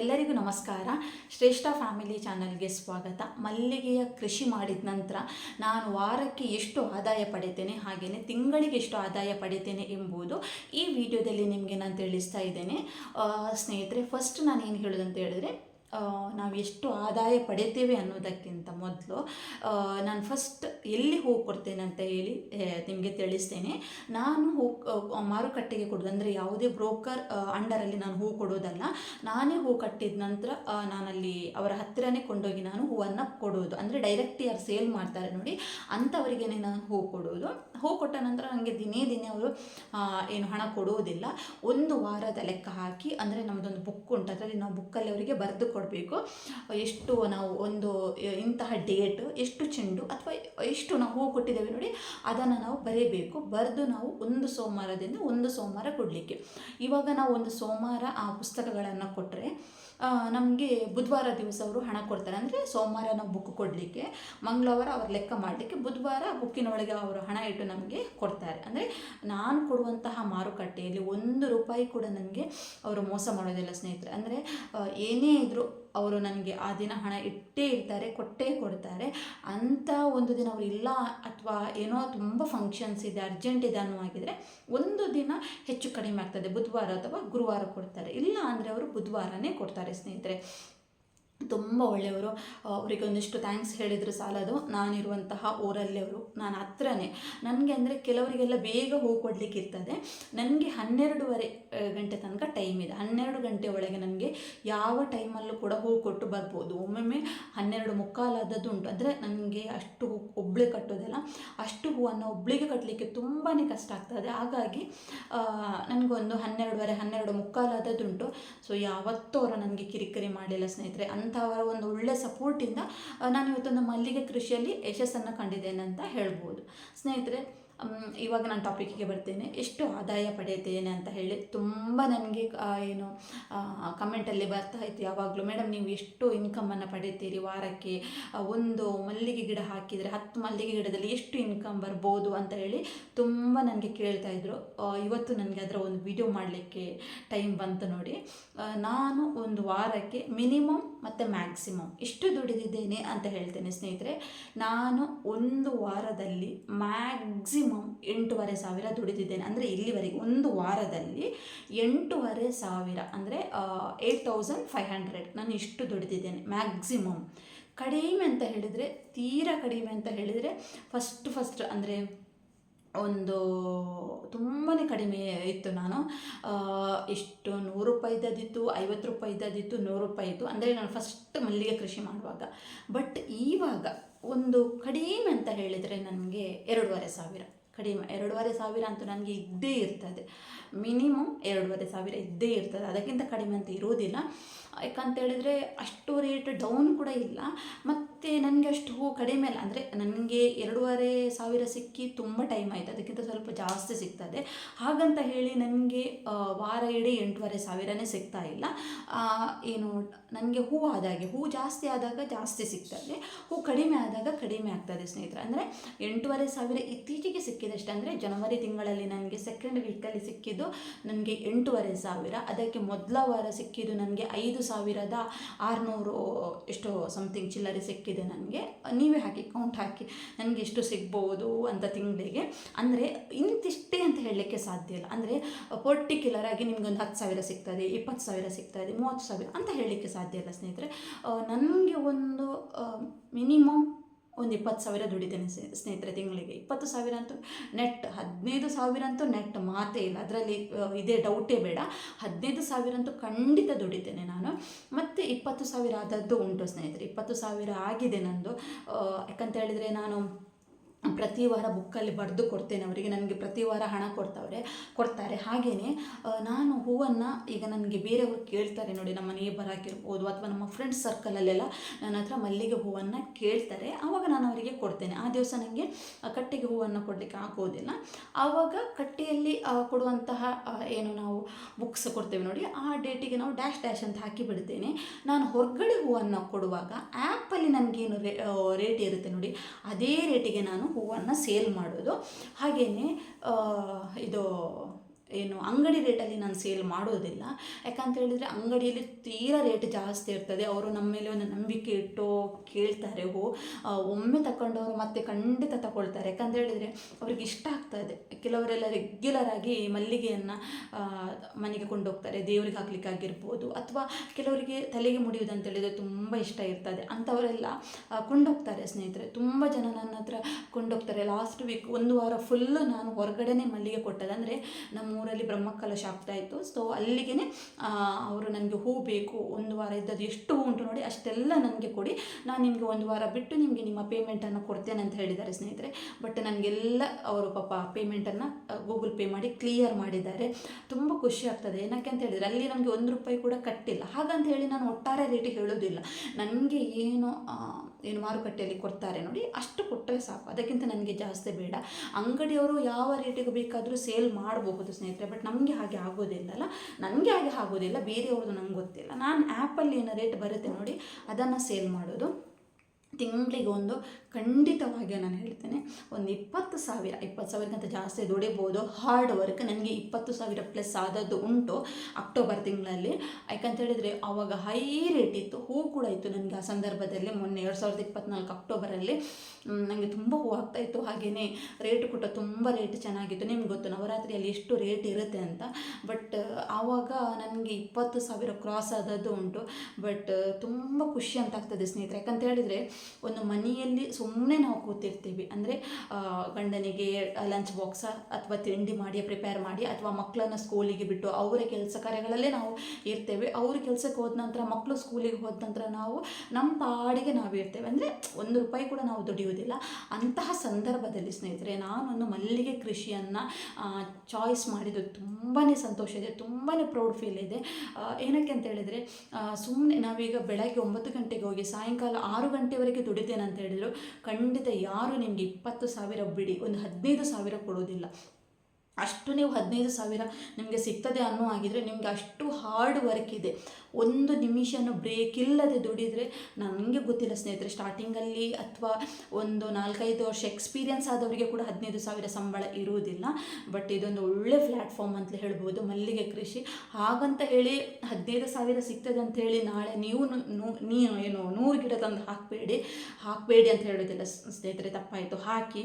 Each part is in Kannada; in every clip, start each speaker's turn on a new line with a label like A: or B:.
A: ಎಲ್ಲರಿಗೂ ನಮಸ್ಕಾರ. ಶ್ರೇಷ್ಠ ಫ್ಯಾಮಿಲಿ ಚಾನಲ್ಗೆ ಸ್ವಾಗತ. ಮಲ್ಲಿಗೆಯ ಕೃಷಿ ಮಾಡಿದ ನಂತರ ನಾನು ವಾರಕ್ಕೆ ಎಷ್ಟು ಆದಾಯ ಪಡಿತೇನೆ ಹಾಗೆಯೇ ತಿಂಗಳಿಗೆ ಎಷ್ಟು ಆದಾಯ ಪಡಿತೇನೆ ಎಂಬುದು ಈ ವಿಡಿಯೋದಲ್ಲಿ ನಿಮಗೆ ನಾನು ತಿಳಿಸ್ತಾ ಇದ್ದೇನೆ. ಸ್ನೇಹಿತರೆ ಫಸ್ಟ್ ನಾನು ಏನು ಹೇಳೋದಂತ ಹೇಳಿದ್ರೆ ನಾವು ಎಷ್ಟು ಆದಾಯ ಪಡಿತೇವೆ ಅನ್ನೋದಕ್ಕಿಂತ ಮೊದಲು ನಾನು ಫಸ್ಟ್ ಎಲ್ಲಿ ಹೂ ಕೊಡ್ತೇನೆ ಅಂತ ಹೇಳಿ ನಿಮಗೆ ತಿಳಿಸ್ತೇನೆ. ನಾನು ಹೂ ಮಾರುಕಟ್ಟೆಗೆ ಕೊಡೋದು, ಅಂದರೆ ಯಾವುದೇ ಬ್ರೋಕರ್ ಅಂಡರಲ್ಲಿ ನಾನು ಹೂ ಕೊಡೋದಲ್ಲ ನಾನೇ ಹೂ ಕಟ್ಟಿದ ನಂತರ ನಾನಲ್ಲಿ ಅವರ ಹತ್ತಿರನೇ ಕೊಂಡೋಗಿ ನಾನು ಹೂವನ್ನು ಕೊಡೋದು ಅಂದರೆ ಡೈರೆಕ್ಟ್ ಯಾರು ಸೇಲ್ ಮಾಡ್ತಾರೆ ನೋಡಿ ಅಂಥವರಿಗೆ ನಾನು ಹೂ ಕೊಡೋದು ಹೂ ಕೊಟ್ಟ ನಂತರ ನನಗೆ ದಿನೇ ದಿನೇ ಅವರು ಏನು ಹಣ ಕೊಡುವುದಿಲ್ಲ. ಒಂದು ವಾರದ ಲೆಕ್ಕ ಹಾಕಿ, ಅಂದರೆ ನಮ್ಮದೊಂದು ಬುಕ್ ಉಂಟು, ಅದರಲ್ಲಿ ನಾವು ಬುಕ್ಕಲ್ಲಿ ಅವರಿಗೆ ಬರೆದು ಕೊಡಬೇಕು. ಎಷ್ಟು ನಾವು ಒಂದು ಇಂತಹ ಡೇಟ್ ಎಷ್ಟು ಚೆಂಡು ಅಥವಾ ಎಷ್ಟು ನಾವು ಹೂ ಕೊಟ್ಟಿದ್ದೇವೆ ನೋಡಿ, ಅದನ್ನು ನಾವು ಬರೀಬೇಕು. ಬರೆದು ನಾವು ಒಂದು ಸೋಮವಾರದಿಂದ ಒಂದು ಸೋಮವಾರ ಕೊಡಲಿಕ್ಕೆ. ಇವಾಗ ನಾವು ಒಂದು ಸೋಮವಾರ ಆ ಪುಸ್ತಕಗಳನ್ನು ಕೊಟ್ಟರೆ ನಮಗೆ ಬುಧವಾರ ದಿವಸ ಅವರು ಹಣ ಕೊಡ್ತಾರೆ. ಅಂದರೆ ಸೋಮವಾರ ನಾವು ಬುಕ್ ಕೊಡಲಿಕ್ಕೆ, ಮಂಗಳವಾರ ಅವ್ರು ಲೆಕ್ಕ ಮಾಡಲಿಕ್ಕೆ ಬುಧವಾರ ಬುಕ್ಕಿನೊಳಗೆ ಅವರು ಹಣ ಇಟ್ಟು ನಮಗೆ ಕೊಡ್ತಾರೆ. ಅಂದರೆ ನಾನು ಕೊಡುವಂತಹ ಮಾರುಕಟ್ಟೆಯಲ್ಲಿ ಒಂದು ರೂಪಾಯಿ ಕೂಡ ನನಗೆ ಅವರು ಮೋಸ ಮಾಡೋದಿಲ್ಲ ಸ್ನೇಹಿತರೆ. ಅಂದರೆ ಏನೇ ಇದ್ದರೂ ಅವರು ನನಗೆ ಆ ದಿನ ಹಣ ಇಟ್ಟೇ ಇರ್ತಾರೆ, ಕೊಟ್ಟೇ ಕೊಡ್ತಾರೆ. ಅಂಥ ಒಂದು ದಿನ ಅವರು ಇಲ್ಲ ಅಥವಾ ಏನೋ ತುಂಬ ಫಂಕ್ಷನ್ಸ್ ಇದೆ ಅರ್ಜೆಂಟ್ ಇದೆ ಅನ್ನುವಾಗಿದ್ರೆ ಒಂದು ದಿನ ಹೆಚ್ಚು ಕಡಿಮೆ ಆಗ್ತದೆ, ಬುಧವಾರ ಅಥವಾ ಗುರುವಾರ ಕೊಡ್ತಾರೆ. ಇಲ್ಲ ಅಂದರೆ ಅವರು ಬುಧವಾರನೇ ಕೊಡ್ತಾರೆ ಸ್ನೇಹಿತರೆ. ತುಂಬ ಒಳ್ಳೆಯವರು. ಅವರಿಗೆ ಒಂದಿಷ್ಟು ಥ್ಯಾಂಕ್ಸ್ ಹೇಳಿದರೆ ಸಾಲದು. ನಾನಿರುವಂತಹ ಊರಲ್ಲಿ ಅವರು ನಾನು ಹತ್ರನೇ. ನನಗೆ ಅಂದರೆ ಕೆಲವರಿಗೆಲ್ಲ ಬೇಗ ಹೋಗಿ ಕೊಡಲಿಕ್ಕಿರ್ತದೆ. ನನಗೆ ಹನ್ನೆರಡೂವರೆ ಗಂಟೆ ತನಕ ಟೈಮ್ ಇದೆ. ಹನ್ನೆರಡು ಗಂಟೆ ಒಳಗೆ ನನಗೆ ಯಾವ ಟೈಮಲ್ಲೂ ಕೂಡ ಹೂ ಕೊಟ್ಟು ಬರ್ಬೋದು. ಒಮ್ಮೊಮ್ಮೆ ಹನ್ನೆರಡು ಮುಕ್ಕಾಲಾದದ್ದು ಉಂಟು. ಅಂದರೆ ನನಗೆ ಅಷ್ಟು ಹೂ ಒಬ್ಬಳೇ ಕಟ್ಟೋದಲ್ಲ. ಅಷ್ಟು ಹೂವನ್ನು ಒಬ್ಳಿಗೆ ಕಟ್ಟಲಿಕ್ಕೆ ತುಂಬಾ ಕಷ್ಟ ಆಗ್ತದೆ. ಹಾಗಾಗಿ ನನಗೊಂದು ಹನ್ನೆರಡುವರೆ, ಹನ್ನೆರಡು ಮುಕ್ಕಾಲಾದದ್ದುಂಟು ಸೊ ಯಾವತ್ತೂ ಅವರು ನನಗೆ ಕಿರಿಕಿರಿ ಮಾಡಿಲ್ಲ ಸ್ನೇಹಿತರೆ. ಅಂಥವರ ಒಂದು ಒಳ್ಳೆ ಸಪೋರ್ಟಿಂದ ನಾನು ಇವತ್ತೊಂದು ಮಲ್ಲಿಗೆ ಕೃಷಿಯಲ್ಲಿ ಯಶಸ್ಸನ್ನು ಕಂಡಿದ್ದೇನೆ ಅಂತ ಹೇಳ್ಬೋದು. ಸ್ನೇಹಿತರೆ ಇವಾಗ ನಾನು ಟಾಪಿಕ್ಕಿಗೆ ಬರ್ತೇನೆ. ಎಷ್ಟು ಆದಾಯ ಪಡೆಯುತ್ತೇನೆ ಅಂತ ಹೇಳಿ ತುಂಬ ನನಗೆ ಏನು ಕಮೆಂಟಲ್ಲಿ ಬರ್ತಾ ಇತ್ತು. ಯಾವಾಗಲೂ, ಮೇಡಮ್, ನೀವು ಎಷ್ಟು ಇನ್ಕಮನ್ನು ಪಡೀತೀರಿ ವಾರಕ್ಕೆ? ಒಂದು ಮಲ್ಲಿಗೆ ಗಿಡ ಹಾಕಿದರೆ, ಹತ್ತು ಮಲ್ಲಿಗೆ ಗಿಡದಲ್ಲಿ ಎಷ್ಟು ಇನ್ಕಮ್ ಬರ್ಬೋದು? ಅಂತ ಹೇಳಿ ತುಂಬ ನನಗೆ ಕೇಳ್ತಾ ಇದ್ರು. ಇವತ್ತು ನನಗೆ ಅದರ ಒಂದು ವಿಡಿಯೋ ಮಾಡಲಿಕ್ಕೆ ಟೈಮ್ ಬಂತು ನೋಡಿ. ನಾನು ಒಂದು ವಾರಕ್ಕೆ ಮಿನಿಮಮ್ ಮತ್ತು ಮ್ಯಾಕ್ಸಿಮಮ್ ಇಷ್ಟು ದುಡಿದಿದ್ದೇನೆ ಅಂತ ಹೇಳ್ತೇನೆ ಸ್ನೇಹಿತರೆ, ನಾನು ಒಂದು ವಾರದಲ್ಲಿ ಮ್ಯಾಕ್ಸಿಮಮ್ ಎಂಟೂವರೆ ಸಾವಿರ ದುಡಿದಿದ್ದೇನೆ. ಅಂದರೆ ಇಲ್ಲಿವರೆಗೆ ಒಂದು ವಾರದಲ್ಲಿ ಎಂಟೂವರೆ ಸಾವಿರ, ಅಂದರೆ ಏಟ್ ತೌಸಂಡ್ ಫೈವ್ ಹಂಡ್ರೆಡ್ ನಾನು ಇಷ್ಟು ದುಡಿದಿದ್ದೇನೆ ಮ್ಯಾಕ್ಸಿಮಮ್ ಕಡಿಮೆ ಅಂತ ಹೇಳಿದರೆ, ತೀರಾ ಕಡಿಮೆ ಅಂತ ಹೇಳಿದರೆ ಫಸ್ಟ್ ಫಸ್ಟ್ ಅಂದರೆ ಒಂದು ತುಂಬಾ ಕಡಿಮೆ ಇತ್ತು ನಾನು. ಎಷ್ಟು ನೂರು ರೂಪಾಯಿ ಇದ್ದದಿತ್ತು ಐವತ್ತು ರೂಪಾಯಿ ಇದ್ದದಿತ್ತು ನೂರು ರೂಪಾಯಿ ಇತ್ತು. ಅಂದರೆ ನಾನು ಫಸ್ಟ್ ಮಲ್ಲಿಗೆ ಕೃಷಿ ಮಾಡುವಾಗ. ಬಟ್ ಈವಾಗ ಒಂದು ಕಡಿಮೆ ಅಂತ ಹೇಳಿದರೆ ನನಗೆ ಎರಡೂವರೆ ಸಾವಿರ. ಕಡಿಮೆ ಎರಡೂವರೆ ಸಾವಿರ ಅಂತೂ ನನಗೆ ಇದ್ದೇ ಇರ್ತದೆ. ಮಿನಿಮಮ್ ಎರಡೂವರೆ ಸಾವಿರ ಇದ್ದೇ ಇರ್ತದೆ. ಅದಕ್ಕಿಂತ ಕಡಿಮೆ ಅಂತ ಇರೋದಿಲ್ಲ ಯಾಕಂತೇಳಿದರೆ ಅಷ್ಟು ರೇಟ್ ಡೌನ್ ಕೂಡ ಇಲ್ಲ. ಮತ್ತು ನನಗೆ ಅಷ್ಟು ಹೂ ಕಡಿಮೆ ಅಲ್ಲ. ಅಂದರೆ ನನಗೆ ಎರಡೂವರೆ ಸಾವಿರ ಸಿಕ್ಕಿ ತುಂಬ ಟೈಮ್ ಆಯಿತು. ಅದಕ್ಕಿಂತ ಸ್ವಲ್ಪ ಜಾಸ್ತಿ ಸಿಗ್ತದೆ. ಹಾಗಂತ ಹೇಳಿ ನನಗೆ ವಾರ ಇಡೀ ಎಂಟೂವರೆ ಸಾವಿರನೇ ಸಿಗ್ತಾ ಇಲ್ಲ. ಏನು ನನಗೆ ಹೂ ಆದಾಗೆ ಹೂ ಜಾಸ್ತಿ ಆದಾಗ ಜಾಸ್ತಿ ಸಿಗ್ತದೆ, ಹೂ ಕಡಿಮೆ ಆದಾಗ ಕಡಿಮೆ ಆಗ್ತದೆ ಸ್ನೇಹಿತರೆ. ಅಂದರೆ ಎಂಟೂವರೆ ಸಾವಿರ ಇತ್ತೀಚೆಗೆ ಸಿಕ್ಕಿದಷ್ಟೇ ಅಂದರೆ ಜನವರಿ ತಿಂಗಳಲ್ಲಿ ನನಗೆ ಸೆಕೆಂಡ್ ವೀಕಲ್ಲಿ ಸಿಕ್ಕಿದ್ದು ನನಗೆ ಎಂಟೂವರೆ ಸಾವಿರ, ಅದಕ್ಕೆ ಮೊದಲ ವಾರ ಸಿಕ್ಕಿದ್ದು ನನಗೆ ಐದು ಸಾವಿರದ ಆರುನೂರು ಎಷ್ಟು ಸಮಥಿಂಗ್ ಚಿಲ್ಲರೆ ಸಿಕ್ಕಿದೆ ನನಗೆ. ನೀವೇ ಹಾಕಿ ಕೌಂಟ್ ಹಾಕಿ, ನನಗೆ ಎಷ್ಟು ಸಿಗ್ಬೋದು ಅಂತ ತಿಂಗಳಿಗೆ. ಅಂದರೆ ಇಂತಿಷ್ಟೇ ಅಂತ ಹೇಳಲಿಕ್ಕೆ ಸಾಧ್ಯ ಇಲ್ಲ. ಅಂದರೆ ಪರ್ಟಿಕ್ಯುಲರ್ ಆಗಿ ನಿಮ್ಗೊಂದು ಹತ್ತು ಸಾವಿರ ಸಿಗ್ತದೆ, ಇಪ್ಪತ್ತು ಸಾವಿರ ಸಿಗ್ತದೆ, ಮೂವತ್ತು ಸಾವಿರ ಅಂತ ಹೇಳಲಿಕ್ಕೆ ಇಲ್ಲ ಸ್ನೇಹಿತರೆ. ನನಗೆ ಒಂದು ಮಿನಿಮಮ್ ಒಂದು ಇಪ್ಪತ್ತು ಸಾವಿರ ದುಡಿತೇನೆ ಸ್ನೇ- ಸ್ನೇಹಿತರೆ ತಿಂಗಳಿಗೆ. ಇಪ್ಪತ್ತು ಸಾವಿರ ಅಂತೂ ನೆಟ್ ಹದಿನೈದು ಸಾವಿರ ಅಂತೂ ನೆಟ್ ಮಾತೇ ಇಲ್ಲ. ಅದರಲ್ಲಿ ಇದೇ ಡೌಟೇ ಬೇಡ. ಹದಿನೈದು ಸಾವಿರ ಅಂತೂ ಖಂಡಿತ ದುಡಿತೇನೆ ನಾನು. ಮತ್ತು ಇಪ್ಪತ್ತು ಸಾವಿರ ಆದದ್ದು ಉಂಟು ಸ್ನೇಹಿತರೆ. ಇಪ್ಪತ್ತು ಸಾವಿರ ಆಗಿದೆ ನಂದು. ಯಾಕಂತ ಹೇಳಿದರೆ ನಾನು ಪ್ರತಿ ವಾರ ಬುಕ್ಕಲ್ಲಿ ಬರೆದು ಕೊಡ್ತೇನೆ ಅವರಿಗೆ. ನನಗೆ ಪ್ರತಿ ವಾರ ಹಣ ಕೊಡ್ತಾವ್ರೆ, ಕೊಡ್ತಾರೆ. ಹಾಗೆಯೇ ನಾನು ಹೂವನ್ನು ಈಗ ನನಗೆ ಬೇರೆಯವರು ಕೇಳ್ತಾರೆ ನೋಡಿ, ನಮ್ಮ ನೇಬರ್ ಆಗಿರ್ಬೋದು ಅಥವಾ ನಮ್ಮ ಫ್ರೆಂಡ್ಸ್ ಸರ್ಕಲಲ್ಲೆಲ್ಲ ನನ್ನ ಹತ್ರ ಮಲ್ಲಿಗೆ ಹೂವನ್ನು ಕೇಳ್ತಾರೆ. ಆವಾಗ ನಾನು ಅವರಿಗೆ ಕೊಡ್ತೇನೆ. ಆ ದಿವಸ ನನಗೆ ಕಟ್ಟೆಗೆ ಹೂವನ್ನು ಕೊಡಲಿಕ್ಕೆ ಆಗೋದಿಲ್ಲ. ಆವಾಗ ಕಟ್ಟೆಯಲ್ಲಿ ಕೊಡುವಂತಹ ಏನು ನಾವು ಬುಕ್ಸ್ ಕೊಡ್ತೇವೆ ನೋಡಿ, ಆ ಡೇಟಿಗೆ ನಾವು ಡ್ಯಾಶ್ ಡ್ಯಾಶ್ ಅಂತ ಹಾಕಿ ಬಿಡ್ತೇನೆ. ನಾನು ಹೊರಗಡೆ ಹೂವನ್ನು ಕೊಡುವಾಗ ಆ್ಯಪಲ್ಲಿ ನನಗೇನು ರೇ ರೇಟ್ ಇರುತ್ತೆ ನೋಡಿ, ಅದೇ ರೇಟಿಗೆ ನಾನು ಹೂವನ್ನು ಸೇಲ್ ಮಾಡೋದು. ಹಾಗೆಯೇ ಇದು ಏನು ಅಂಗಡಿ ರೇಟಲ್ಲಿ ನಾನು ಸೇಲ್ ಮಾಡೋದಿಲ್ಲ. ಯಾಕಂತ ಹೇಳಿದರೆ ಅಂಗಡಿಯಲ್ಲಿ ತೀರಾ ರೇಟ್ ಜಾಸ್ತಿ ಇರ್ತದೆ. ಅವರು ನಮ್ಮ ಮೇಲೆ ಒಂದು ನಂಬಿಕೆ ಇಟ್ಟು ಕೇಳ್ತಾರೆ. ಹೋ ಒಮ್ಮೆ ತಗೊಂಡವರು ಮತ್ತೆ ಖಂಡಿತ ತಗೊಳ್ತಾರೆ. ಯಾಕಂತ ಹೇಳಿದರೆ ಅವ್ರಿಗೆ ಇಷ್ಟ ಆಗ್ತದೆ ಕೆಲವರೆಲ್ಲ ರೆಗ್ಯುಲರ್ ಆಗಿ ಮಲ್ಲಿಗೆಯನ್ನು ಮನೆಗೆ ಕೊಂಡೋಗ್ತಾರೆ. ದೇವರಿಗೆ ಹಾಕ್ಲಿಕ್ಕೆ ಆಗಿರ್ಬೋದು ಅಥವಾ ಕೆಲವರಿಗೆ ತಲೆಗೆ ಮುಡಿಯುವುದಂತ ಹೇಳಿದರೆ ತುಂಬ ಇಷ್ಟ ಇರ್ತದೆ. ಅಂಥವರೆಲ್ಲ ಕೊಂಡೋಗ್ತಾರೆ ಸ್ನೇಹಿತರೆ. ತುಂಬ ಜನ ನನ್ನ ಹತ್ರ ಕೊಂಡೋಗ್ತಾರೆ. ಲಾಸ್ಟ್ ವೀಕ್ ಒಂದು ವಾರ ಫುಲ್ಲು ನಾನು ಹೊರಗಡೆನೇ ಮಲ್ಲಿಗೆ ಕೊಟ್ಟದಂದರೆ ನಮ್ಮ ಊರಲ್ಲಿ ಬ್ರಹ್ಮಕಲಶ ಆಗ್ತಾ ಇತ್ತು. ಸೊ ಅಲ್ಲಿಗೆ ಅವರು ನನಗೆ ಹೂ ಬೇಕು, ಒಂದು ವಾರ ಇದ್ದದ್ದು ಎಷ್ಟು ಹೂ ಉಂಟು ನೋಡಿ ಅಷ್ಟೆಲ್ಲ ನನಗೆ ಕೊಡಿ. ನಾನು ನಿಮಗೆ ಒಂದು ವಾರ ಬಿಟ್ಟು ನಿಮಗೆ ನಿಮ್ಮ ಪೇಮೆಂಟನ್ನು ಕೊಡ್ತೇನೆ ಅಂತ ಹೇಳಿದ್ದಾರೆ ಸ್ನೇಹಿತರೆ. ಬಟ್ ನನಗೆಲ್ಲ ಅವರು ಪಾಪ ಪೇಮೆಂಟನ್ನು ಗೂಗಲ್ ಪೇ ಮಾಡಿ ಕ್ಲಿಯರ್ ಮಾಡಿದ್ದಾರೆ. ತುಂಬ ಖುಷಿ ಆಗ್ತದೆ. ಏನಕ್ಕೆ ಅಂತ ಹೇಳಿದರೆ, ಅಲ್ಲಿ ನಮಗೆ ಒಂದು ರೂಪಾಯಿ ಕೂಡ ಕಟ್ಟಿಲ್ಲ. ಹಾಗಂತ ಹೇಳಿ ನಾನು ಒಟ್ಟಾರೆ ರೇಟಿಗೆ ಹೇಳೋದಿಲ್ಲ ನನಗೆ ಏನು ಏನು ಮಾರುಕಟ್ಟೆಯಲ್ಲಿ ಕೊಡ್ತಾರೆ ನೋಡಿ, ಅಷ್ಟು ಕೊಟ್ಟರೆ ಸಾಕು. ಅದಕ್ಕಿಂತ ನನಗೆ ಜಾಸ್ತಿ ಬೇಡ. ಅಂಗಡಿಯವರು ಯಾವ ರೇಟಿಗೆ ಬೇಕಾದರೂ ಸೇಲ್ ಮಾಡಬಹುದು ಸ್ನೇಹಿತರೆ. ಬಟ್ ನಮಗೆ ಹಾಗೆ ಆಗೋದಿಲ್ಲಲ್ಲ ನನಗೆ ಹಾಗೆ ಆಗೋದಿಲ್ಲ, ಬೇರೆಯವ್ರದ್ದು ನಂಗೆ ಗೊತ್ತಿಲ್ಲ. ನಾನು ಆ್ಯಪಲ್ಲಿ ಏನೋ ರೇಟ್ ಬರುತ್ತೆ ನೋಡಿ, ಅದನ್ನು ಸೇಲ್ ಮಾಡೋದು. ತಿಂಗಳಿಗೆ ಒಂದು ಖಂಡಿತವಾಗಿ ನಾನು ಹೇಳ್ತೇನೆ, ಒಂದು ಇಪ್ಪತ್ತು ಸಾವಿರ, ಇಪ್ಪತ್ತು ಸಾವಿರಕ್ಕಿಂತ ಜಾಸ್ತಿ ದುಡಿಬೋದು ಹಾರ್ಡ್ ವರ್ಕ್ ನನಗೆ ಇಪ್ಪತ್ತು ಸಾವಿರ ಪ್ಲಸ್ ಆದದ್ದು ಉಂಟು ಅಕ್ಟೋಬರ್ ತಿಂಗಳಲ್ಲಿ. ಯಾಕಂತ ಹೇಳಿದರೆ ಆವಾಗ ಹೈ ರೇಟ್ ಇತ್ತು, ಹೂ ಕೂಡ ಇತ್ತು ನನಗೆ ಆ ಸಂದರ್ಭದಲ್ಲಿ ಮೊನ್ನೆ ಎರಡು ಸಾವಿರದ ಇಪ್ಪತ್ನಾಲ್ಕು ಅಕ್ಟೋಬರಲ್ಲಿ ನನಗೆ ತುಂಬ ಹೂ ಆಗ್ತಾ ಇತ್ತು ಹಾಗೆಯೇ ರೇಟ್ ಕೂಡ ತುಂಬ ರೇಟ್ ಚೆನ್ನಾಗಿತ್ತು. ನಿಮ್ಗೆ ಗೊತ್ತು, ನವರಾತ್ರಿಯಲ್ಲಿ ಎಷ್ಟು ರೇಟ್ ಇರುತ್ತೆ ಅಂತ. ಬಟ್ ಆವಾಗ ನನಗೆ ಇಪ್ಪತ್ತು ಸಾವಿರ ಕ್ರಾಸ್ ಆದದ್ದು ಉಂಟು. ಬಟ್ ತುಂಬ ಖುಷಿ ಅಂತ ಆಗ್ತದೆ ಸ್ನೇಹಿತರೆ. ಯಾಕಂತ ಹೇಳಿದರೆ ಒಂದು ಮನೆಯಲ್ಲಿ ಸುಮ್ಮನೆ ನಾವು ಕೂತಿರ್ತೀವಿ. ಅಂದರೆ ಗಂಡನಿಗೆ ಲಂಚ್ ಬಾಕ್ಸ ಅಥವಾ ತಿಂಡಿ ಮಾಡಿ ಪ್ರಿಪೇರ್ ಮಾಡಿ, ಅಥವಾ ಮಕ್ಕಳನ್ನ ಸ್ಕೂಲಿಗೆ ಬಿಟ್ಟು ಅವರ ಕೆಲಸ ಕಾರ್ಯಗಳಲ್ಲೇ ನಾವು ಇರ್ತೇವೆ. ಅವ್ರ ಕೆಲಸಕ್ಕೆ ಹೋದ ನಂತರ ಮಕ್ಕಳು ಸ್ಕೂಲಿಗೆ ಹೋದ ನಂತರ ನಾವು, ನಮ್ಮ ಪಾಡಿಗೆ ನಾವು ಇರ್ತೇವೆ. ಅಂದರೆ, ಒಂದು ರೂಪಾಯಿ ಕೂಡ ನಾವು ದುಡಿಯೋದಿಲ್ಲ ಅಂತಹ ಸಂದರ್ಭದಲ್ಲಿ ಸ್ನೇಹಿತರೆ, ನಾನೊಂದು ಮಲ್ಲಿಗೆ ಕೃಷಿಯನ್ನು ಚಾಯ್ಸ್ ಮಾಡಿದ್ದು ತುಂಬಾ ಸಂತೋಷ ಇದೆ. ತುಂಬಾ ಪ್ರೌಡ್ ಫೀಲ್ ಇದೆ. ಏನಕ್ಕೆ ಅಂತ ಹೇಳಿದರೆ ಸುಮ್ಮನೆ ನಾವೀಗ ಬೆಳಗ್ಗೆ ಒಂಬತ್ತು ಗಂಟೆಗೆ ಹೋಗಿ, ಸಾಯಂಕಾಲ ಆರು ಗಂಟೆವರೆಗೆ ದುಡಿತೇನೆ ಅಂತ ಹೇಳಿದ್ರು ಖಂಡಿತ ಯಾರು ನಿಮಗೆ ಇಪ್ಪತ್ತು ಸಾವಿರ ಬಿಡಿ ಒಂದು ಹದಿನೈದು ಸಾವಿರ ಕೊಡೋದಿಲ್ಲ. ಅಷ್ಟು ನೀವು ಹದಿನೈದು ಸಾವಿರ ನಿಮಗೆ ಸಿಗ್ತದೆ ಅನ್ನೋ ಆಗಿದರೆ ನಿಮಗೆ ಅಷ್ಟು ಹಾರ್ಡ್ ವರ್ಕ್ ಇದೆ. ಒಂದು ನಿಮಿಷನೂ ಬ್ರೇಕ್ ಇಲ್ಲದೆ ದುಡಿದರೆ ನನಗೆ ಗೊತ್ತಿಲ್ಲ ಸ್ನೇಹಿತರೆ ಸ್ಟಾರ್ಟಿಂಗಲ್ಲಿ ಅಥವಾ ಒಂದು ನಾಲ್ಕೈದು ವರ್ಷ ಎಕ್ಸ್ಪೀರಿಯನ್ಸ್ ಆದವರಿಗೆ ಕೂಡ ಹದಿನೈದು ಸಾವಿರ ಸಂಬಳ ಇರುವುದಿಲ್ಲ. ಬಟ್ ಇದೊಂದು ಒಳ್ಳೆ ಪ್ಲ್ಯಾಟ್ಫಾರ್ಮ್ ಅಂತ ಹೇಳ್ಬೋದು, ಮಲ್ಲಿಗೆ ಕೃಷಿ. ಹಾಗಂತ ಹೇಳಿ ಹದಿನೈದು ಸಾವಿರ ಸಿಗ್ತದೆ ಅಂತ ಹೇಳಿ ನಾಳೆ ನೀವು ನೀವು ಏನು ನೂರು ಗಿಡ ತಂದು ಹಾಕಬೇಡಿ ಹಾಕಬೇಡಿ ಅಂತ ಹೇಳೋದಿಲ್ಲ ಸ್ನೇಹಿತರೆ, ತಪ್ಪಾಯಿತು. ಹಾಕಿ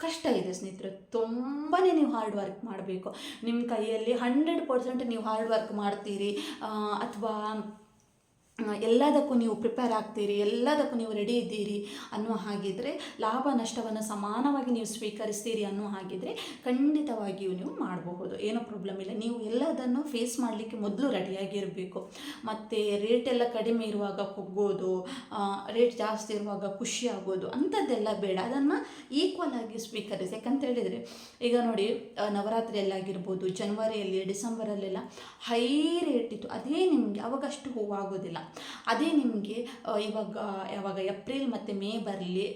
A: ಕಷ್ಟ ಇದೆ ಸ್ನೇಹಿತರೆ. ತುಂಬಾ ನೀವು ಹಾರ್ಡ್ ವರ್ಕ್ ಮಾಡಬೇಕು. ನಿಮ್ಮ ಕೈಯಲ್ಲಿ ಹಂಡ್ರೆಡ್ ಪರ್ಸೆಂಟ್ ನೀವು ಹಾರ್ಡ್ ವರ್ಕ್ ಮಾಡ್ತೀರಿ. ಅಥವಾ ಎಲ್ಲದಕ್ಕೂ ನೀವು ಪ್ರಿಪೇರ್ ಆಗ್ತೀರಿ, ಎಲ್ಲದಕ್ಕೂ ನೀವು ರೆಡಿ ಇದ್ದೀರಿ ಅನ್ನುವ ಹಾಗಿದ್ರೆ ಲಾಭ ನಷ್ಟವನ್ನು ಸಮಾನವಾಗಿ ನೀವು ಸ್ವೀಕರಿಸ್ತೀರಿ ಅನ್ನುವ ಹಾಗಿದ್ರೆ ಖಂಡಿತವಾಗಿಯೂ ನೀವು ಮಾಡಬಹುದು. ಏನೂ ಪ್ರಾಬ್ಲಮ್ ಇಲ್ಲ. ನೀವು ಎಲ್ಲದನ್ನು ಫೇಸ್ ಮಾಡಲಿಕ್ಕೆ ಮೊದಲು ರೆಡಿಯಾಗಿರಬೇಕು ಮತ್ತು ರೇಟ್ ಎಲ್ಲ ಕಡಿಮೆ ಇರುವಾಗ ಕುಗ್ಗೋದು ರೇಟ್ ಜಾಸ್ತಿ ಇರುವಾಗ ಖುಷಿ ಆಗೋದು, ಅಂಥದ್ದೆಲ್ಲ ಬೇಡ. ಅದನ್ನು ಈಕ್ವಲ್ ಆಗಿ ಸ್ವೀಕರಿಸಿ. ಯಾಕಂತ ಹೇಳಿದರೆ, ಈಗ ನೋಡಿ ನವರಾತ್ರಿಯಲ್ಲಿ ನವರಾತ್ರಿಯಲ್ಲಾಗಿರ್ಬೋದು ಜನವರಿಯಲ್ಲಿ, ಡಿಸೆಂಬರಲ್ಲೆಲ್ಲ ಹೈ ರೇಟ್ ಇತ್ತು. ಅದೇ ನಿಮಗೆ, ಅವಾಗಷ್ಟು ಹೂವಾಗೋದಿಲ್ಲ. ಅದೇ ನಿಮಗೆ ಇವಾಗ, ಯಾವಾಗ ಏಪ್ರಿಲ್ ಮತ್ತು ಮೇ ಬರಲಿ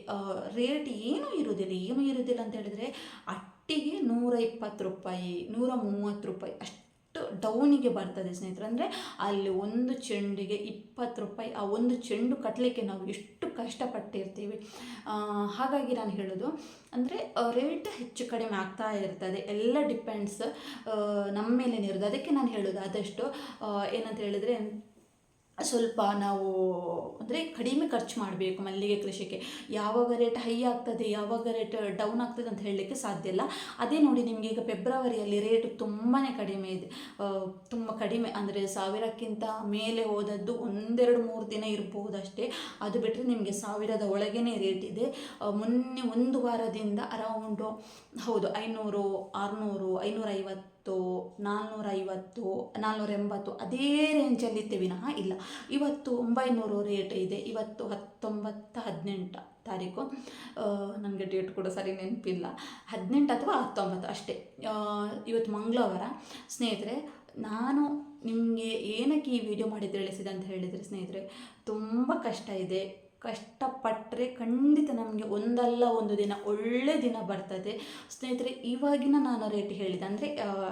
A: ರೇಟ್ ಏನೂ ಇರೋದಿಲ್ಲ ಏನೂ ಇರೋದಿಲ್ಲ ಅಂತ ಹೇಳಿದರೆ ಅಟ್ಟಿಗೆ ನೂರ ಇಪ್ಪತ್ತು ರೂಪಾಯಿ, ನೂರ ಮೂವತ್ತು ರೂಪಾಯಿ ಅಷ್ಟು ಡೌನಿಗೆ ಬರ್ತದೆ ಸ್ನೇಹಿತರೆ. ಅಂದರೆ ಅಲ್ಲಿ ಒಂದು ಚೆಂಡಿಗೆ ಇಪ್ಪತ್ತು ರೂಪಾಯಿ, ಆ ಒಂದು ಚೆಂಡು ಕಟ್ಟಲಿಕ್ಕೆ ನಾವು ಎಷ್ಟು ಕಷ್ಟಪಟ್ಟಿರ್ತೀವಿ. ಹಾಗಾಗಿ ನಾನು ಹೇಳೋದು, ಅಂದರೆ ರೇಟ್ ಹೆಚ್ಚು ಕಡಿಮೆ ಆಗ್ತಾ ಇರ್ತದೆ. ಎಲ್ಲ ಡಿಪೆಂಡ್ಸ್ ನಮ್ಮ ಮೇಲೆ ಇರೋದು ಅದಕ್ಕೆ ನಾನು ಹೇಳೋದು ಆದಷ್ಟು ಏನಂತ ಹೇಳಿದರೆ ಸ್ವಲ್ಪ ನಾವು ಅಂದರೆ ಕಡಿಮೆ ಖರ್ಚು ಮಾಡಬೇಕು ಮಲ್ಲಿಗೆ ಕೃಷಿಗೆ. ಯಾವಾಗ ರೇಟ್ ಹೈ ಆಗ್ತದೆ, ಯಾವಾಗ ರೇಟ್ ಡೌನ್ ಆಗ್ತದೆ ಅಂತ ಹೇಳಲಿಕ್ಕೆ ಸಾಧ್ಯ ಇಲ್ಲ. ಅದೇ ನೋಡಿ ನಿಮಗೆ ಈಗ ಫೆಬ್ರವರಿಯಲ್ಲಿ ರೇಟ್ ತುಂಬಾ ಕಡಿಮೆ ಇದೆ. ತುಂಬ ಕಡಿಮೆ ಅಂದರೆ ಸಾವಿರಕ್ಕಿಂತ ಮೇಲೆ ಹೋದದ್ದು ಒಂದೆರಡು ಮೂರು ದಿನ ಇರಬಹುದು ಅಷ್ಟೇ. ಅದು ಬಿಟ್ಟರೆ ನಿಮಗೆ ಸಾವಿರದ ಒಳಗೇನೆ ರೇಟ್ ಇದೆ. ಮೊನ್ನೆ ಒಂದು ವಾರದಿಂದ ಅರೌಂಡು ಹೌದು, ಐನೂರು, ಆರುನೂರು, ಐನೂರೈವತ್ತು ನಾಲ್ನೂರ ಐವತ್ತು ನಾಲ್ನೂರ ಎಂಬತ್ತು ಅದೇ ರೇಂಜಲ್ಲಿ ಇತ್ತೆ ವಿನಃ ಇಲ್ಲ. ಇವತ್ತು ಒಂಬೈನೂರು ರೇಟ್ ಇದೆ. ಇವತ್ತು ಹತ್ತೊಂಬತ್ತು, ಹದಿನೆಂಟು ತಾರೀಕು. ನನಗೆ ಡೇಟ್ ಕೂಡ ಸರಿ ನೆನಪಿಲ್ಲ. ಹದಿನೆಂಟು ಅಥವಾ ಹತ್ತೊಂಬತ್ತು ಅಷ್ಟೇ. ಇವತ್ತು ಮಂಗಳವಾರ. ಸ್ನೇಹಿತರೆ, ನಾನು ನಿಮಗೆ ಏನಕ್ಕೆ ಈ ವಿಡಿಯೋ ಮಾಡಿ ತಿಳಿಸಿದೆ ಅಂತ ಹೇಳಿದರೆ, ಸ್ನೇಹಿತರೆ, ತುಂಬ ಕಷ್ಟ ಇದೆ. ಕಷ್ಟಪಟ್ಟರೆ ಖಂಡಿತ ನಮಗೆ ಒಂದಲ್ಲ ಒಂದು ದಿನ, ಒಳ್ಳೆ ದಿನ ಬರ್ತದೆ. ಸ್ನೇಹಿತರೆ, ಇವಾಗಿನ ನಾನು ರೇಟ್ ಹೇಳಿದೆ ಅಂದರೆ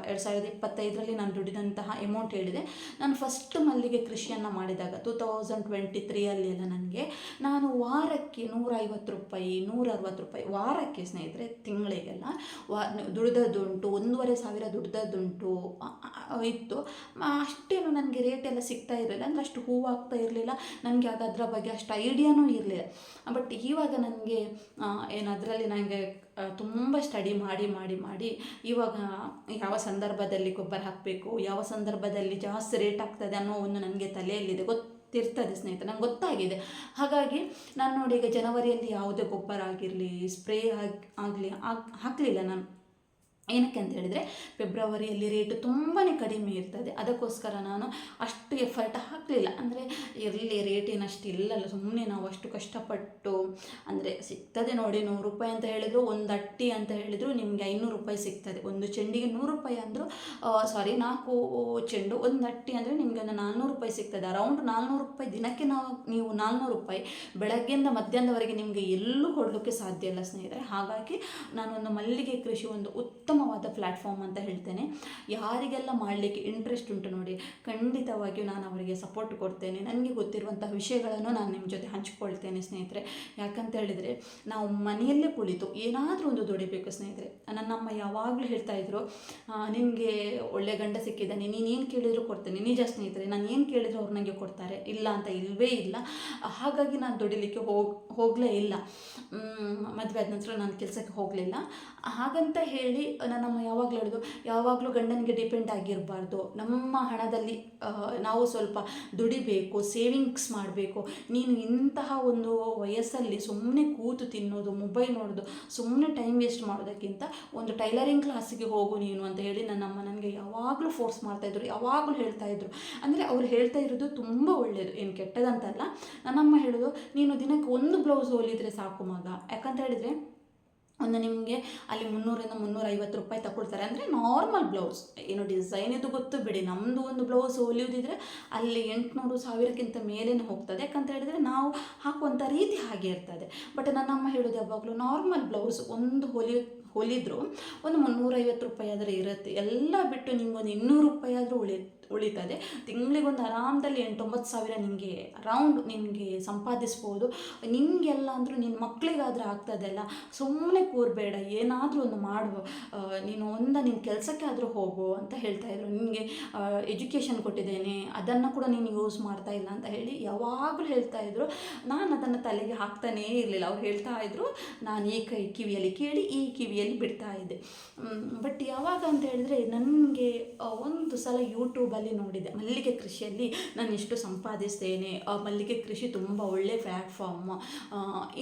A: ಎರಡು ಸಾವಿರದ ಇಪ್ಪತ್ತೈದರಲ್ಲಿ ನಾನು ದುಡಿದಂತಹ ಎಮೌಂಟ್ ಹೇಳಿದೆ. ನಾನು ಫಸ್ಟ್ ಮಲ್ಲಿಗೆ ಕೃಷಿಯನ್ನು ಮಾಡಿದಾಗ ಟೂ ತೌಸಂಡ್ ಟ್ವೆಂಟಿ ತ್ರೀಯಲ್ಲಿ ಎಲ್ಲ ನನಗೆ, ನಾನು ವಾರಕ್ಕೆ ನೂರೈವತ್ತು ರೂಪಾಯಿ ನೂರ ಅರವತ್ತು ರೂಪಾಯಿ ವಾರಕ್ಕೆ ಸ್ನೇಹಿತರೆ, ತಿಂಗಳಿಗೆಲ್ಲ ವಾ, ದುಡ್ದದ್ದುಂಟು, ಒಂದೂವರೆ ಸಾವಿರ ದುಡ್ದದ್ದುಂಟು ಇತ್ತು. ಅಷ್ಟೇನು ನನಗೆ ರೇಟ್ ಎಲ್ಲ ಸಿಗ್ತಾ ಇರಲಿಲ್ಲ, ಅಂದರೆ ಅಷ್ಟು ಹೂವು ಆಗ್ತಾ ಇರಲಿಲ್ಲ. ನನಗೆ ಅದರ ಬಗ್ಗೆ ಅಷ್ಟು ಐಡಿಯಾನೂ ಇರಲಿಲ್ಲ ಬಟ್ ಇವಾಗ ನನಗೆ ಏನು ಅದರಲ್ಲಿ ನನಗೆ ತುಂಬ ಸ್ಟಡಿ ಮಾಡಿ ಮಾಡಿ ಮಾಡಿ ಇವಾಗ ಯಾವ ಸಂದರ್ಭದಲ್ಲಿ ಗೊಬ್ಬರ ಹಾಕಬೇಕು, ಯಾವ ಸಂದರ್ಭದಲ್ಲಿ ಜಾಸ್ತಿ ರೇಟ್ ಆಗ್ತದೆ ಅನ್ನೋ ಒಂದು ನನಗೆ ತಲೆಯಲ್ಲಿದೆ. ಗೊತ್ತಿರ್ತದೆ ಸ್ನೇಹಿತ ನಂಗೆ ಗೊತ್ತಾಗಿದೆ. ಹಾಗಾಗಿ ನಾನು ನೋಡಿ ಈಗ ಜನವರಿಯಲ್ಲಿ ಯಾವುದೇ ಗೊಬ್ಬರ ಆಗಿರಲಿ ಸ್ಪ್ರೇ ಆಗಿ, ಆಗಲಿ ಹಾಕಲಿಲ್ಲ ನಾನು. ಏನಕ್ಕೆ ಅಂತ ಹೇಳಿದರೆ ಫೆಬ್ರವರಿಯಲ್ಲಿ ರೇಟು ತುಂಬಾ ಕಡಿಮೆ ಇರ್ತದೆ. ಅದಕ್ಕೋಸ್ಕರ ನಾನು ಅಷ್ಟು ಎಫರ್ಟ್ ಹಾಕಲಿಲ್ಲ. ಅಂದರೆ ಇರಲಿ ರೇಟ್ ಏನಷ್ಟು ಇಲ್ಲಲ್ಲ. ಸುಮ್ಮನೆ ನಾವು ಅಷ್ಟು ಕಷ್ಟಪಟ್ಟು, ಅಂದರೆ ಸಿಗ್ತದೆ ನೋಡಿ, ನೂರು ರೂಪಾಯಿ ಅಂತ ಹೇಳಿದ್ರು, ಒಂದು ಅಟ್ಟಿ ಅಂತ ಹೇಳಿದ್ರು, ನಿಮಗೆ ಐನೂರು ರೂಪಾಯಿ ಸಿಗ್ತದೆ. ಒಂದು ಚೆಂಡಿಗೆ ನೂರು ರೂಪಾಯಿ ಅಂದರು ಸಾರಿ ನಾಲ್ಕು ಚೆಂಡು, ಒಂದು ಅಟ್ಟಿ ಅಂದರೆ ನಿಮಗೆ ಒಂದು ನಾನ್ನೂರು ರೂಪಾಯಿ ಸಿಗ್ತದೆ. ಅರೌಂಡ್ ನಾಲ್ನೂರು ರೂಪಾಯಿ ದಿನಕ್ಕೆ ನಾವು, ನೀವು ನಾಲ್ನೂರು ರೂಪಾಯಿ ಬೆಳಗ್ಗೆಯಿಂದ ಮಧ್ಯಾಹ್ನದವರೆಗೆ ನಿಮಗೆ ಎಲ್ಲೂ ಕೊಡಲಿಕ್ಕೆ ಸಾಧ್ಯ ಇಲ್ಲ ಸ್ನೇಹಿತರೆ. ಹಾಗಾಗಿ ನಾನೊಂದು ಮಲ್ಲಿಗೆ ಕೃಷಿ ಒಂದು ಉತ್ತಮವಾದ ಪ್ಲ್ಯಾಟ್ಫಾರ್ಮ್ ಅಂತ ಹೇಳ್ತೇನೆ. ಯಾರಿಗೆಲ್ಲ ಮಾಡಲಿಕ್ಕೆ ಇಂಟ್ರೆಸ್ಟ್ ಉಂಟು ನೋಡಿ, ಖಂಡಿತವಾಗಿಯೂ ನಾನು ಅವರಿಗೆ ಸಪೋರ್ಟ್ ಕೊಡ್ತೇನೆ. ನನಗೆ ಗೊತ್ತಿರುವಂಥ ವಿಷಯಗಳನ್ನು ನಾನು ನಿಮ್ಮ ಜೊತೆ ಹಂಚಿಕೊಳ್ತೇನೆ ಸ್ನೇಹಿತರೆ. ಯಾಕಂತ ಹೇಳಿದರೆ, ನಾವು ಮನೆಯಲ್ಲೇ ಕುಳಿತು ಏನಾದರೂ ಒಂದು ದುಡಿಬೇಕು ಸ್ನೇಹಿತರೆ. ನನ್ನಮ್ಮ ಯಾವಾಗಲೂ ಹೇಳ್ತಾ ಇದ್ರು ನಿಮಗೆ ಒಳ್ಳೆ ಗಂಡ ಸಿಕ್ಕಿದ್ದಾನೆ, ನೀನು ಏನು ಕೇಳಿದರೂ ಕೊಡ್ತೇನೆ. ನಿಜ ಸ್ನೇಹಿತರೆ, ನಾನು ಏನು ಕೇಳಿದ್ರು ಅವ್ರು ನನಗೆ ಕೊಡ್ತಾರೆ. ಇಲ್ಲ ಅಂತ ಇಲ್ಲವೇ ಇಲ್ಲ. ಹಾಗಾಗಿ ನಾನು ದುಡಿಲಿಕ್ಕೆ ಹೋಗಿ, ಹೋಗಲೇ ಇಲ್ಲ. ಮದುವೆ ಆದ ನಂತರ ನಾನು ಕೆಲಸಕ್ಕೆ ಹೋಗಲಿಲ್ಲ. ಹಾಗಂತ ಹೇಳಿ ನನ್ನಮ್ಮ ಯಾವಾಗಲೂ ಹಿಡಿದು, ಯಾವಾಗಲೂ ಗಂಡನಿಗೆ ಡಿಪೆಂಡ್ ಆಗಿರಬಾರ್ದು. ನಮ್ಮ ಹಣದಲ್ಲಿ ನಾವು ಸ್ವಲ್ಪ ದುಡಿಬೇಕು ಸೇವಿಂಗ್ಸ್ ಮಾಡಬೇಕು. ನೀನು ಇಂತಹ ಒಂದು ವಯಸ್ಸಲ್ಲಿ ಸುಮ್ಮನೆ ಕೂತು ತಿನ್ನೋದು ಮೊಬೈಲ್ ನೋಡೋದು ಸುಮ್ಮನೆ ಟೈಮ್ ವೇಸ್ಟ್ ಮಾಡೋದಕ್ಕಿಂತ ಒಂದು ಟೈಲರಿಂಗ್ ಕ್ಲಾಸಿಗೆ ಹೋಗು ನೀನು ಅಂತ ಹೇಳಿ ನನ್ನಮ್ಮ ನನಗೆ ಯಾವಾಗಲೂ ಫೋರ್ಸ್ ಮಾಡ್ತಾಯಿದ್ರು ಯಾವಾಗಲೂ ಹೇಳ್ತಾಯಿದ್ರು ಅಂದರೆ ಅವ್ರು ಹೇಳ್ತಾ ಇರೋದು ತುಂಬ ಒಳ್ಳೆಯದು ಏನು ಕೆಟ್ಟದಂತಲ್ಲ. ನನ್ನಮ್ಮ ಹೇಳೋದು, ನೀನು ದಿನಕ್ಕೆ ಒಂದು ಬ್ಲೌಸ್ ಹೊಲಿದ್ರೆ ಸಾಕು ಮಗ. ಯಾಕಂತ ಹೇಳಿದರೆ ಒಂದು ನಿಮಗೆ ಅಲ್ಲಿ ಮುನ್ನೂರಿಂದ ಮುನ್ನೂರೈವತ್ತು ರೂಪಾಯಿ ತಗೊಳ್ತಾರೆ ಅಂದರೆ ನಾರ್ಮಲ್ ಬ್ಲೌಸ್ ಏನು ಡಿಸೈನ್ ಇದು ಗೊತ್ತು ಬಿಡಿ. ನಮ್ಮದು ಒಂದು ಬ್ಲೌಸ್ ಹೊಲಿಯೋದಿದ್ರೆ ಅಲ್ಲಿ ಎಂಟುನೂರು ಸಾವಿರಕ್ಕಿಂತ ಮೇಲೇ ಹೋಗ್ತದೆ. ಯಾಕಂತ ಹೇಳಿದರೆ ನಾವು ಹಾಕುವಂಥ ರೀತಿ ಹಾಗೆ ಇರ್ತದೆ. ಬಟ್ ನನ್ನಮ್ಮ ಹೇಳೋದು ಯಾವಾಗಲೂ ನಾರ್ಮಲ್ ಬ್ಲೌಸ್ ಒಂದು ಹೊಲಿ, ಹೊಲಿದ್ರು ಒಂದು ಮುನ್ನೂರೈವತ್ತು ರೂಪಾಯಿ ಆದರೆ ಇರುತ್ತೆ. ಎಲ್ಲ ಬಿಟ್ಟು ನಿಮಗೊಂದು ಇನ್ನೂರು ರೂಪಾಯಿ ಆದರೂ ಉಳಿ ಉಳಿತದೆ. ತಿಂಗಳಿಗೊಂದು ಆರಾಮದಲ್ಲಿ ಎಂಟೊಂಬತ್ತು ಸಾವಿರ ನಿಮಗೆ ಅರೌಂಡ್ ನಿಮಗೆ ಸಂಪಾದಿಸ್ಬೋದು. ನಿಮಗೆಲ್ಲ ಅಂದರೂ ನಿನ್ನ ಮಕ್ಕಳಿಗಾದ್ರೆ ಆಗ್ತದೆಲ್ಲ ಸುಮ್ಮನೆ ಕೂರಬೇಡ ಏನಾದರೂ ಒಂದು ಮಾಡು ಆ, ನೀನು ಒಂದ ನಿನ್ನ ಕೆಲಸಕ್ಕೆ ಆದರೂ ಹೋಗು ಅಂತ ಹೇಳ್ತಾ ಇದ್ರು. ನಿನಗೆ ಎಜುಕೇಷನ್ ಕೊಟ್ಟಿದ್ದೇನೆ ಅದನ್ನು ಕೂಡ ನೀನು ಯೂಸ್ ಮಾಡ್ತಾ ಇಲ್ಲ ಅಂತ ಹೇಳಿ ಯಾವಾಗಲೂ ಹೇಳ್ತಾ ಇದ್ರು. ನಾನು ಅದನ್ನು ತಲೆಗೆ ಹಾಕ್ತಾನೇ ಇರಲಿಲ್ಲ. ಅವ್ರು ಹೇಳ್ತಾ ಇದ್ರು ನಾನು ಈ ಕೈ ಕಿವಿಯಲ್ಲಿ ಕೇಳಿ ಈ ಕಿವಿಯಲ್ಲಿ ಬಿಡ್ತಾ ಇದ್ದೆ. ಬಟ್ ಯಾವಾಗ ಅಂತ ಹೇಳಿದ್ರೆ ನನಗೆ ಒಂದು ಸಲ ಯೂಟ್ಯೂಬಲ್ಲಿ ನೋಡಿದೆ. ಮಲ್ಲಿಗೆ ಕೃಷಿಯಲ್ಲಿ ನಾನು ಎಷ್ಟು ಸಂಪಾದಿಸ್ತೇನೆ. ಮಲ್ಲಿಗೆ ಕೃಷಿ ತುಂಬ ಒಳ್ಳೆ ಪ್ಲ್ಯಾಟ್ಫಾರ್ಮ್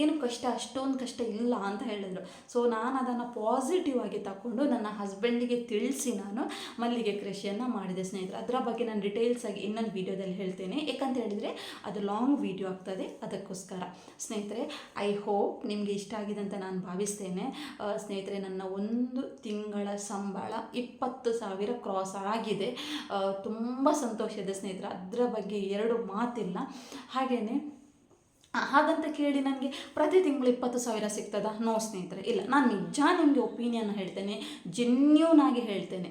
A: ಏನು ಕಷ್ಟ? ಅಷ್ಟೊಂದು ಕಷ್ಟ ಇಲ್ಲ ಅಂತ ಹೇಳಿದ್ರು. ಸೊ ನಾನು ಅದನ್ನು ಪಾಸಿಟಿವ್ ಆಗಿ ತಗೊಂಡು ನನ್ನ ಹಸ್ಬೆಂಡಿಗೆ ತಿಳಿಸಿ ನಾನು ಮಲ್ಲಿಗೆ ಕೃಷಿಯನ್ನು ಮಾಡಿದೆ ಸ್ನೇಹಿತರೆ. ಅದರ ಬಗ್ಗೆ ನಾನು ಡಿಟೇಲ್ಸ್ ಆಗಿ ಇನ್ನೊಂದು ವಿಡಿಯೋದಲ್ಲಿ ಹೇಳ್ತೇನೆ. ಯಾಕಂತ ಹೇಳಿದರೆ, ಅದು ಲಾಂಗ್ ವೀಡಿಯೋ ಆಗ್ತದೆ. ಅದಕ್ಕೋಸ್ಕರ. ಸ್ನೇಹಿತರೆ ಐ ಹೋಪ್ ನಿಮಗೆ ಇಷ್ಟ ಆಗಿದೆ ಅಂತ ನಾನು ಭಾವಿಸ್ತೇನೆ. ಸ್ನೇಹಿತರೆ, ನನ್ನ ಒಂದು ತಿಂಗಳ ಸಂಬಳ ಇಪ್ಪತ್ತು ಸಾವಿರ ಕ್ರಾಸ್ ಆಗಿದೆ. ತುಂಬ ಸಂತೋಷ ಇದೆ ಸ್ನೇಹಿತರೆ. ಅದರ ಬಗ್ಗೆ ಎರಡು ಮಾತಿಲ್ಲ. ಹಾಗೆಯೇ ಹಾಗಂತ ಕೇಳಿ ನನಗೆ ಪ್ರತಿ ತಿಂಗಳು ಇಪ್ಪತ್ತು ಸಾವಿರ ಸಿಗ್ತದಾ? ನೋ ಸ್ನೇಹಿತರೆ, ಇಲ್ಲ, ನಾನು ನಿಜ ನಿಮಗೆ ಒಪಿನಿಯನ್ ಹೇಳ್ತೇನೆ ಜೆನ್ಯೂನ್ ಆಗಿ ಹೇಳ್ತೇನೆ.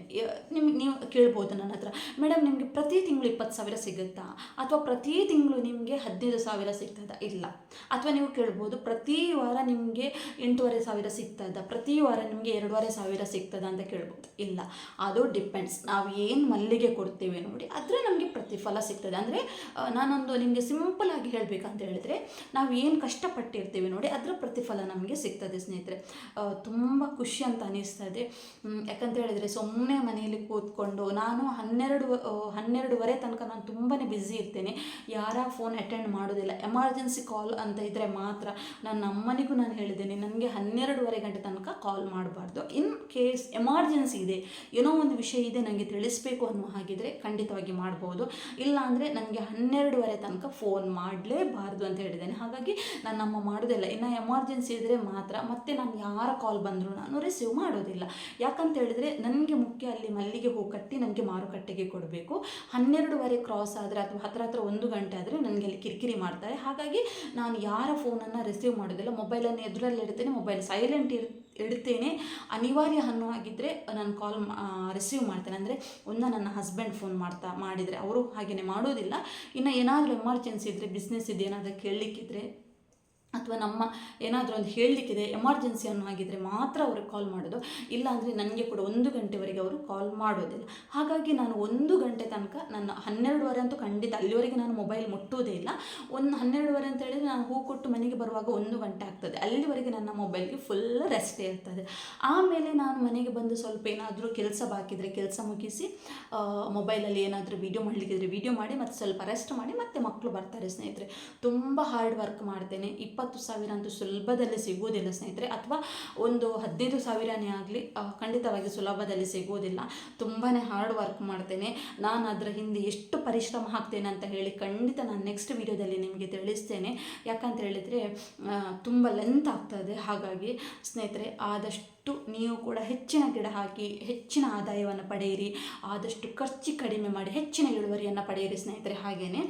A: ನಿಮ್ಗೆ ನೀವು ಕೇಳ್ಬೋದು ನನ್ನ ಹತ್ರ. ಮೇಡಮ್ ನಿಮಗೆ ಪ್ರತಿ ತಿಂಗಳು ಇಪ್ಪತ್ತು ಸಾವಿರ ಸಿಗುತ್ತಾ? ಅಥವಾ ಪ್ರತಿ ತಿಂಗಳು ನಿಮಗೆ ಹದಿನೈದು ಸಾವಿರ ಸಿಗ್ತದಾ? ಇಲ್ಲ. ಅಥವಾ ನೀವು ಕೇಳ್ಬೋದು, ಪ್ರತಿ ವಾರ ನಿಮಗೆ ಎಂಟೂವರೆ ಸಾವಿರ ಸಿಗ್ತದಾ? ಪ್ರತಿ ವಾರ ನಿಮಗೆ ಎರಡೂವರೆ ಸಾವಿರ ಸಿಗ್ತದಾ ಅಂತ ಕೇಳ್ಬೋದು. ಇಲ್ಲ. ಅದು ಡಿಪೆಂಡ್ಸ್ ನಾವು ಏನು ಮಲ್ಲಿಗೆ ಕೊಡ್ತೇವೆ ನೋಡಿ, ಅದರ ನಮಗೆ ಪ್ರತಿಫಲ ಸಿಗ್ತದೆ. ಅಂದರೆ ನಾನೊಂದು ನಿಮಗೆ ಸಿಂಪಲ್ ಆಗಿ ಹೇಳಬೇಕಂತ ಹೇಳಿದ್ರೆ ನಾವು ಏನು ಕಷ್ಟಪಟ್ಟಿರ್ತೀವಿ ನೋಡಿ ಅದರ ಪ್ರತಿಫಲ ನಮಗೆ ಸಿಗ್ತದೆ ಸ್ನೇಹಿತರೆ. ತುಂಬ ಖುಷಿ ಅಂತ ಅನಿಸ್ತದೆ ಇದೆ. ಯಾಕಂತ ಹೇಳಿದರೆ ಸುಮ್ಮನೆ ಮನೆಯಲ್ಲಿ ಕೂತ್ಕೊಂಡು ನಾನು ಹನ್ನೆರಡು ಹನ್ನೆರಡುವರೆ ತನಕ ನಾನು ತುಂಬಾ ಬ್ಯುಸಿ ಇರ್ತೇನೆ. ಯಾರ ಫೋನ್ ಅಟೆಂಡ್ ಮಾಡೋದಿಲ್ಲ. ಎಮರ್ಜೆನ್ಸಿ ಕಾಲ್ ಅಂತ ಇದ್ದರೆ ಮಾತ್ರ ನನ್ನ ಅಮ್ಮನಿಗೂ ನಾನು ಹೇಳಿದ್ದೇನೆ, ನನಗೆ ಹನ್ನೆರಡುವರೆ ಗಂಟೆ ತನಕ ಕಾಲ್ ಮಾಡಬಾರ್ದು. ಇನ್ ಕೇಸ್ ಎಮರ್ಜೆನ್ಸಿ ಇದೆ, ಏನೋ ಒಂದು ವಿಷಯ ಇದೆ ನನಗೆ ತಿಳಿಸ್ಬೇಕು ಅನ್ನೋ ಹಾಗಿದ್ರೆ ಖಂಡಿತವಾಗಿ ಮಾಡ್ಬೋದು. ಇಲ್ಲಾಂದರೆ ನನಗೆ ಹನ್ನೆರಡುವರೆ ತನಕ ಫೋನ್ ಮಾಡಲೇಬಾರ್ದು ಅಂತ ಹೇಳಿದ್ದೇನೆ ಹಾಗಾಗಿ ನಾನು ನಮ್ಮ ಮಾಡೋದಿಲ್ಲ. ಇನ್ನು ಎಮರ್ಜೆನ್ಸಿ ಇದ್ದರೆ ಮಾತ್ರ ಮತ್ತೆ ನಾನು ಯಾರ ಕಾಲ್ ಬಂದರೂ ನಾನು ರಿಸೀವ್ ಮಾಡೋದಿಲ್ಲ. ಯಾಕಂತ ಹೇಳಿದರೆ ನನಗೆ ಮುಖ್ಯ ಅಲ್ಲಿ ಮಲ್ಲಿಗೆ ಹೂ ಕಟ್ಟಿ ನನಗೆ ಮಾರುಕಟ್ಟೆಗೆ ಕೊಡಬೇಕು. ಹನ್ನೆರಡುವರೆ ಕ್ರಾಸ್ ಆದರೆ ಅಥವಾ ಹತ್ರ ಹತ್ರ ಒಂದು ಗಂಟೆ ಆದರೆ ನನಗೆ ಅಲ್ಲಿ ಕಿರಿಕಿರಿ ಮಾಡ್ತಾರೆ. ಹಾಗಾಗಿ ನಾನು ಯಾರ ಫೋನನ್ನು ರಿಸೀವ್ ಮಾಡೋದಿಲ್ಲ. ಮೊಬೈಲನ್ನು ಎದುರಲ್ಲಿ ಇಡ್ತೇನೆ ಮೊಬೈಲ್ ಸೈಲೆಂಟ್ ಇರ್ ಇಡ್ತೇನೆ. ಅನಿವಾರ್ಯ ಅನ್ನೋ ಆಗಿದ್ದರೆ ನಾನು ಕಾಲ್ ರಿಸೀವ್ ಮಾಡ್ತೇನೆ. ಅಂದರೆ ಒಂದು ನನ್ನ ಹಸ್ಬೆಂಡ್ ಫೋನ್ ಮಾಡ್ತಾ, ಮಾಡಿದರೆ. ಅವರು ಹಾಗೆಯೇ ಮಾಡೋದಿಲ್ಲ. ಇನ್ನು ಏನಾದರೂ ಎಮರ್ಜೆನ್ಸಿ ಇದ್ದರೆ ಬಿಸ್ನೆಸ್ ಏನಾದರೂ ಕೇಳಲಿಕ್ಕಿದ್ರೆ ಅಥವಾ ನಮ್ಮ ಏನಾದರೂ ಒಂದು ಹೇಳಲಿಕ್ಕಿದೆ ಎಮರ್ಜೆನ್ಸಿ ಅನ್ನೋ ಮಾತ್ರ ಅವ್ರಿಗೆ ಕಾಲ್ ಮಾಡೋದು. ಇಲ್ಲಾಂದರೆ ನನಗೆ ಕೂಡ ಒಂದು ಗಂಟೆವರೆಗೆ ಅವರು ಕಾಲ್ ಮಾಡೋದಿಲ್ಲ. ಹಾಗಾಗಿ ನಾನು ಒಂದು ಗಂಟೆ ತನಕ ನನ್ನ ಹನ್ನೆರಡುವರೆ ಅಂತೂ ಖಂಡಿತ ಅಲ್ಲಿವರೆಗೆ ನಾನು ಮೊಬೈಲ್ ಮುಟ್ಟುವುದೇ ಇಲ್ಲ. ಒಂದು ಹನ್ನೆರಡುವರೆ ಅಂತ ಹೇಳಿದರೆ ನಾನು ಹೂ ಕೊಟ್ಟು ಮನೆಗೆ ಬರುವಾಗ ಒಂದು ಗಂಟೆ ಆಗ್ತದೆ. ಅಲ್ಲಿವರೆಗೆ ನನ್ನ ಮೊಬೈಲ್ಗೆ ಫುಲ್ ರೆಸ್ಟೇ ಇರ್ತದೆ. ಆಮೇಲೆ ನಾನು ಮನೆಗೆ ಬಂದು ಸ್ವಲ್ಪ ಏನಾದರೂ ಕೆಲಸ ಬಾಕಿದರೆ ಕೆಲಸ ಮುಗಿಸಿ ಮೊಬೈಲಲ್ಲಿ ಏನಾದರೂ ವೀಡಿಯೋ ಮಾಡಲಿಕ್ಕಿದ್ರೆ ವೀಡಿಯೋ ಮಾಡಿ ಮತ್ತು ಸ್ವಲ್ಪ ರೆಸ್ಟ್ ಮಾಡಿ ಮತ್ತೆ ಮಕ್ಕಳು ಬರ್ತಾರೆ ಸ್ನೇಹಿತರೆ. ತುಂಬ ಹಾರ್ಡ್ ವರ್ಕ್ ಮಾಡ್ತೇನೆ. ಇಪ್ಪತ್ತು ಸಾವಿರ ಅಂತೂ ಸುಲಭದಲ್ಲಿ ಸಿಗುವುದಿಲ್ಲ ಸ್ನೇಹಿತರೆ, ಅಥವಾ ಒಂದು ಹದಿನೈದು ಸಾವಿರನೇ ಆಗಲಿ ಖಂಡಿತವಾಗಿ ಸುಲಭದಲ್ಲಿ ಸಿಗುವುದಿಲ್ಲ. ತುಂಬಾ ಹಾರ್ಡ್ ವರ್ಕ್ ಮಾಡ್ತೇನೆ. ನಾನು ಅದರ ಹಿಂದೆ ಎಷ್ಟು ಪರಿಶ್ರಮ ಹಾಕ್ತೇನೆ ಅಂತ ಹೇಳಿ ಖಂಡಿತ ನಾನು ನೆಕ್ಸ್ಟ್ ವಿಡಿಯೋದಲ್ಲಿ ನಿಮಗೆ ತಿಳಿಸ್ತೇನೆ. ಯಾಕಂತ ಹೇಳಿದರೆ ತುಂಬ ಲೆಂತ್ ಆಗ್ತದೆ. ಹಾಗಾಗಿ ಸ್ನೇಹಿತರೆ ಆದಷ್ಟು ನೀವು ಕೂಡ ಹೆಚ್ಚಿನ ಗಿಡ ಹಾಕಿ ಹೆಚ್ಚಿನ ಆದಾಯವನ್ನು ಪಡೆಯಿರಿ. ಆದಷ್ಟು ಖರ್ಚು ಕಡಿಮೆ ಮಾಡಿ ಹೆಚ್ಚಿನ ಇಳುವರಿಯನ್ನು ಪಡೆಯಿರಿ ಸ್ನೇಹಿತರೆ. ಹಾಗೆಯೇ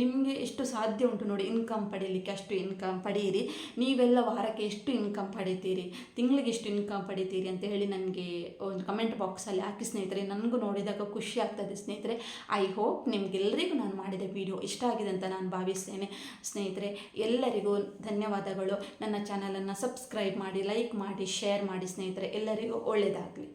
A: ನಿಮಗೆ ಎಷ್ಟು ಸಾಧ್ಯ ಉಂಟು ನೋಡಿ ಇನ್ಕಮ್ ಪಡೀಲಿಕ್ಕೆ ಅಷ್ಟು ಇನ್ಕಮ್ ಪಡೆಯಿರಿ. ನೀವೆಲ್ಲ ವಾರಕ್ಕೆ ಎಷ್ಟು ಇನ್ಕಮ್ ಪಡಿತೀರಿ? ತಿಂಗಳಿಗೆ ಎಷ್ಟು ಇನ್ಕಮ್ ಪಡಿತೀರಿ ಅಂತ ಹೇಳಿ ನನಗೆ ಒಂದು ಕಮೆಂಟ್ ಬಾಕ್ಸಲ್ಲಿ ಹಾಕಿ ಸ್ನೇಹಿತರೆ. ನನಗೂ ನೋಡಿದಾಗ ಖುಷಿ ಆಗ್ತದೆ ಸ್ನೇಹಿತರೆ. ಐ ಹೋಪ್ ನಿಮಗೆಲ್ಲರಿಗೂ ನಾನು ಮಾಡಿದ ವಿಡಿಯೋ ಇಷ್ಟ ಆಗಿದೆ ಅಂತ ನಾನು ಭಾವಿಸ್ತೇನೆ. ಸ್ನೇಹಿತರೆ, ಎಲ್ಲರಿಗೂ ಧನ್ಯವಾದಗಳು. ನನ್ನ ಚಾನಲನ್ನು ಸಬ್ಸ್ಕ್ರೈಬ್ ಮಾಡಿ ಲೈಕ್ ಮಾಡಿ ಶೇರ್ ಮಾಡಿ ಸ್ನೇಹಿತರೆ ಎಲ್ಲರಿಗೂ ಒಳ್ಳೆಯದಾಗಲಿ